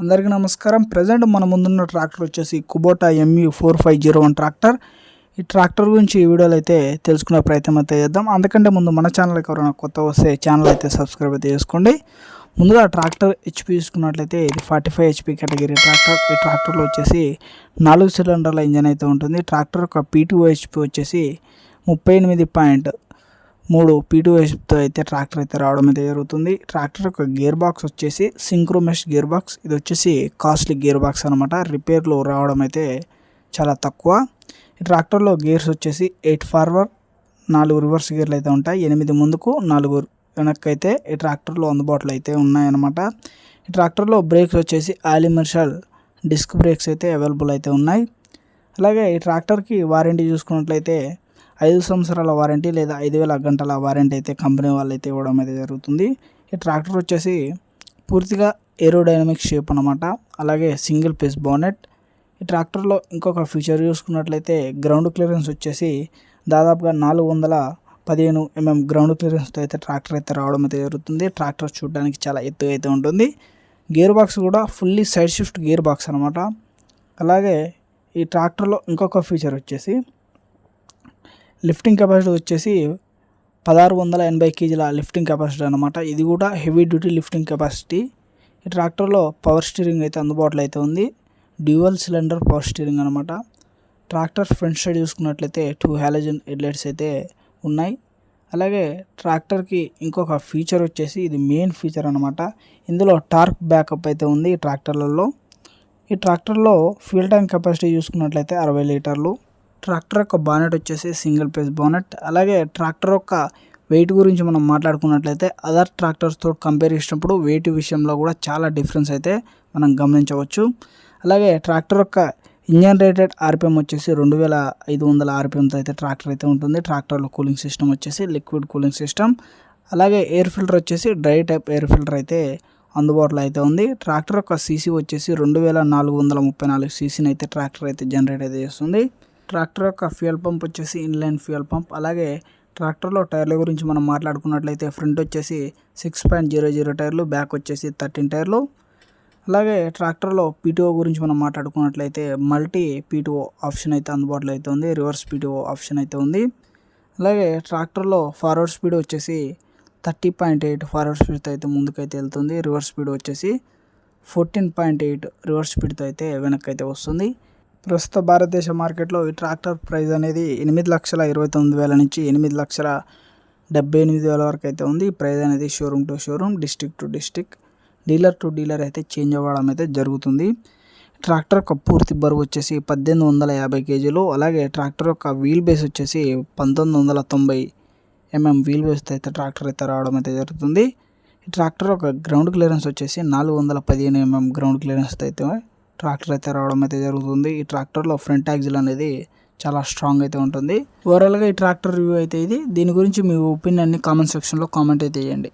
అందరికీ నమస్కారం. ప్రజెంట్ మన ముందున్న ట్రాక్టర్ వచ్చేసి Kubota MU four five zero one tractor. ఈ ట్రాక్టర్ గురించి ఈ వీడియోలో అయితే తెలుసుకునే ప్రయత్నం అయితే చేద్దాం. అందుకంటే ముందు మన ఛానల్కి ఎవరైనా కొత్త వస్తే ఛానల్ అయితే సబ్స్క్రైబ్ అయితే చేసుకోండి. ముందుగా ట్రాక్టర్ హెచ్పి తీసుకున్నట్లయితే ఇది forty five HP category tractor ఈ ట్రాక్టర్లో వచ్చేసి నాలుగు సిలిండర్ల ఇంజన్ అయితే ఉంటుంది. ట్రాక్టర్ యొక్క పీటీఓ హెచ్పి వచ్చేసి ముప్పై ఎనిమిది పాయింట్ మూడు పీటూ అయితే ట్రాక్టర్ అయితే రావడం అయితే జరుగుతుంది. ట్రాక్టర్ యొక్క గేర్ బాక్స్ వచ్చేసి సింక్రోమెష్ గేర్ బాక్స్. ఇది వచ్చేసి కాస్ట్లీ గేర్ బాక్స్ అనమాట రిపేర్లు రావడం అయితే చాలా తక్కువ. ఈ ట్రాక్టర్లో గేర్స్ వచ్చేసి ఎయిట్ ఫార్వర్డ్ నాలుగు రివర్స్ గేర్లు అయితే ఉంటాయి. ఎనిమిది ముందుకు నాలుగు వెనక్కి అయితే ఈ ట్రాక్టర్లో అందుబాటులో అయితే ఉన్నాయన్నమాట. ఈ ట్రాక్టర్లో బ్రేక్స్ వచ్చేసి ఆలిమర్షల్ డిస్క్ బ్రేక్స్ అయితే అవైలబుల్ అయితే ఉన్నాయి. అలాగే ఈ ట్రాక్టర్కి వారంటీ చూసుకున్నట్లయితే ఐదు సంవత్సరాల వారంటీ లేదా ఐదు వేల గంటల వారంటీ అయితే కంపెనీ వాళ్ళు అయితే ఇవ్వడం అయితే జరుగుతుంది. ఈ ట్రాక్టర్ వచ్చేసి పూర్తిగా ఏరోడైనమిక్ షేప్ అనమాట అలాగే సింగిల్ పీస్ బోనెట్. ఈ ట్రాక్టర్లో ఇంకొక ఫీచర్ చూసుకున్నట్లయితే గ్రౌండ్ క్లియరెన్స్ వచ్చేసి దాదాపుగా నాలుగు వందల పదిహేను ఎంఎం గ్రౌండ్ క్లియరెన్స్తో అయితే ట్రాక్టర్ అయితే రావడం అయితే జరుగుతుంది. ట్రాక్టర్ చూడడానికి చాలా ఎత్తు అయితే ఉంటుంది. గేర్ బాక్స్ కూడా fully side shift gear box అనమాట అలాగే ఈ ట్రాక్టర్లో ఇంకొక ఫీచర్ వచ్చేసి లిఫ్టింగ్ కెపాసిటీ వచ్చేసి పదహారు వందల ఎనభై కేజీల లిఫ్టింగ్ కెపాసిటీ అనమాట ఇది కూడా హెవీ డ్యూటీ లిఫ్టింగ్ కెపాసిటీ. ఈ ట్రాక్టర్లో పవర్ స్టీరింగ్ అయితే అందుబాటులో అయితే ఉంది. డ్యూయల్ సిలిండర్ పవర్ స్టీరింగ్ అనమాట ట్రాక్టర్ ఫ్రంట్ సైడ్ చూసుకున్నట్లయితే టూ హ్యాలజన్ హెడ్లైట్స్ అయితే ఉన్నాయి. అలాగే ట్రాక్టర్కి ఇంకొక ఫీచర్ వచ్చేసి ఇది మెయిన్ ఫీచర్ అనమాట ఇందులో టార్క్ బ్యాకప్ అయితే ఉంది ఈ ట్రాక్టర్లలో. ఈ ట్రాక్టర్లో ఫ్యూల్ ట్యాంక్ కెపాసిటీ చూసుకున్నట్లయితే అరవై లీటర్లు. ట్రాక్టర్ యొక్క బానెట్ వచ్చేసి సింగిల్ పేస్ బానెట్. అలాగే ట్రాక్టర్ యొక్క వెయిట్ గురించి మనం మాట్లాడుకున్నట్లయితే అదర్ ట్రాక్టర్స్తో కంపేర్ చేసినప్పుడు వెయిట్ విషయంలో కూడా చాలా డిఫరెన్స్ అయితే మనం గమనించవచ్చు. అలాగే ట్రాక్టర్ యొక్క ఇంజన్ రేటెడ్ ఆర్పిఎం వచ్చేసి రెండు వేల ఐదు వందల ఆర్పిఎంతో అయితే ట్రాక్టర్ అయితే ఉంటుంది. ట్రాక్టర్లో కూలింగ్ సిస్టమ్ వచ్చేసి లిక్విడ్ కూలింగ్ సిస్టమ్. అలాగే ఎయిర్ ఫిల్టర్ వచ్చేసి డ్రై టైప్ ఎయిర్ ఫిల్టర్ అయితే అందుబాటులో అయితే ఉంది. ట్రాక్టర్ యొక్క సీసీ వచ్చేసి రెండు వేల నాలుగు వందల ముప్పై నాలుగు సీసీని అయితే ట్రాక్టర్ అయితే జనరేట్ అయితే చేస్తుంది. ట్రాక్టర్ యొక్క ఫ్యూయల్ పంప్ వచ్చేసి ఇన్లైన్ ఫ్యూయల్ పంప్. అలాగే ట్రాక్టర్లో టైర్ల గురించి మనం మాట్లాడుకున్నట్లయితే ఫ్రంట్ వచ్చేసి సిక్స్ పాయింట్ జీరో జీరో టైర్లు బ్యాక్ వచ్చేసి థర్టీన్ టైర్లు. అలాగే ట్రాక్టర్లో పీటీఓ గురించి మనం మాట్లాడుకున్నట్లయితే మల్టీ పీటీఓ ఆప్షన్ అయితే అందుబాటులో అయితే ఉంది రివర్స్ పీటీఓ ఆప్షన్ అయితే ఉంది. అలాగే ట్రాక్టర్లో ఫార్వర్డ్ స్పీడ్ వచ్చేసి థర్టీ పాయింట్ ఎయిట్ ఫార్వర్డ్ స్పీడ్తో అయితే ముందుకైతే వెళ్తుంది రివర్స్ స్పీడ్ వచ్చేసి ఫోర్టీన్ పాయింట్ ఎయిట్ రివర్స్ స్పీడ్తో అయితే వెనక్కి అయితే వస్తుంది. ప్రస్తుత భారతదేశ మార్కెట్లో ఈ ట్రాక్టర్ ప్రైస్ అనేది ఎనిమిది లక్షల ఇరవై తొమ్మిది వేల నుంచి ఎనిమిది లక్షల డెబ్బై ఎనిమిది వేల వరకు అయితే ఉంది. ఈ ప్రైస్ అనేది showroom to showroom district to district dealer to dealer అయితే చేంజ్ అవ్వడం అయితే జరుగుతుంది. ట్రాక్టర్ యొక్క పూర్తి బరువు వచ్చేసి పద్దెనిమిది వందల యాభై కేజీలు. అలాగే ట్రాక్టర్ యొక్క వీల్ బేస్ వచ్చేసి పంతొమ్మిది వందల తొంభై ఎంఎం వీల్ బేస్తో అయితే ట్రాక్టర్ అయితే రావడం అయితే జరుగుతుంది. ఈ ట్రాక్టర్ యొక్క గ్రౌండ్ క్లియరెన్స్ వచ్చేసి నాలుగు వందల పదిహేను ఎంఎం గ్రౌండ్ క్లియరెన్స్ అయితే ట్రాక్టర్ అయితే రావడం అయితే జరుగుతుంది. ఈ ట్రాక్టర్లో ఫ్రంట్ యాక్సిల్ అనేది చాలా స్ట్రాంగ్ అయితే ఉంటుంది. ఓవరాల్గా ఈ ట్రాక్టర్ రివ్యూ అయితే ఇది. దీని గురించి మీ ఒపీనియన్ని కామెంట్ సెక్షన్లో కామెంట్ అయితే చేయండి.